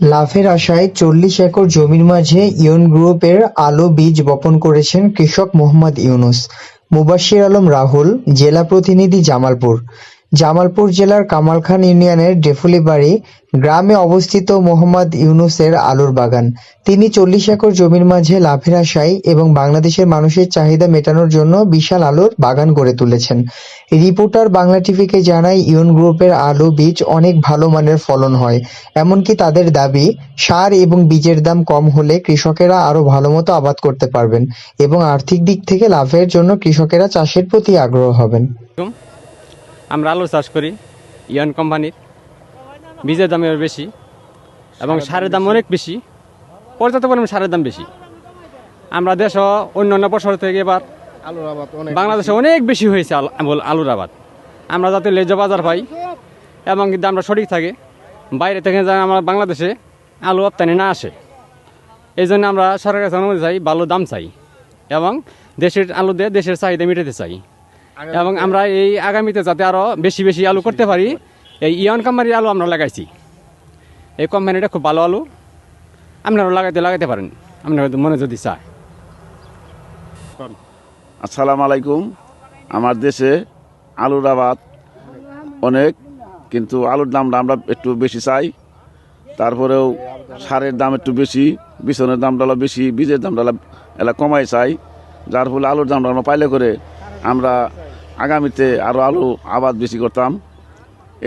লাভের আশায় চল্লিশ একর জমির মাঝে ইউন গ্রুপের আলো বীজ বপন করেছেন কৃষক মোহাম্মদ ইউনুস। মুবাশ্বির আলম রাহুল, জেলা প্রতিনিধি জামালপুর। জামালপুর জেলার কামালখান ইউনিয়নের ডেফুলিবাড়ি গ্রামে অবস্থিত মোহাম্মদ ইউনুসের আলুর বাগান। তিনি চল্লিশ একর জমির মাঝে লাভের আশায় এবং বাংলাদেশের মানুষের চাহিদা মেটানোর জন্য বিশাল আলুর বাগান গড়ে তুলেছেন। রিপোর্টার বাংলা টিভিকে জানায়, ইউন গ্রুপের আলু বীজ অনেক ভালো মানের ফলন হয়, এমনকি তাদের দাবি, সার এবং বীজের দাম কম হলে কৃষকেরা আরও ভালোমতো আবাদ করতে পারবেন এবং আর্থিক দিক থেকে লাভের জন্য কৃষকেরা চাষের প্রতি আগ্রহ হবেন। আমরা আলু চাষ করি ইয়ন কোম্পানির। বীজের দাম এবার বেশি এবং সারের দাম অনেক বেশি। পর্যাপ্ত পরিমাণ সারের দাম বেশি। আমরা দেশ অন্য অন্য বছর থেকে এবার আলুর আবাদ বাংলাদেশে অনেক বেশি হয়েছে আল- আলুর আবাদ। আমরা যাতে লেজ বাজার পাই এবং কিন্তু আমরা সঠিক থাকে বাইরে থেকে যেন আমরা বাংলাদেশে আলু রপ্তানি না আসে। এই জন্য আমরা সরকারের কাছে অনুমতি চাই ভালো দাম চাই এবং দেশের আলু দিয়ে দেশের চাহিদা মেটাতে চাই। এবং আমরা এই আগামীতে যাতে আরও বেশি বেশি আলু করতে পারি এই ইয়ন কোম্পানির আলু আমরা লাগাইছি। এই কোম্পানিটা খুব ভালো আলু। আপনারা লাগাইতে লাগাইতে পারেন। আপনার মনে যদি চায়। আসসালামু আলাইকুম। আমার দেশে আলুর আবাদ অনেক কিন্তু আলুর দামটা আমরা একটু বেশি চাই। তারপরেও সারের দাম একটু বেশি বিছনের দামটা হলো বেশি বীজের দামটা হলো এলা কমাই চাই। যার ফলে আলুর দামটা আমরা পাইলে করে আমরা আগামীতে আরও আলু আবাদ বেশি করতাম।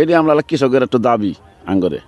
এটি আমরা কৃষকের একটু দাবি আঙ্গরে।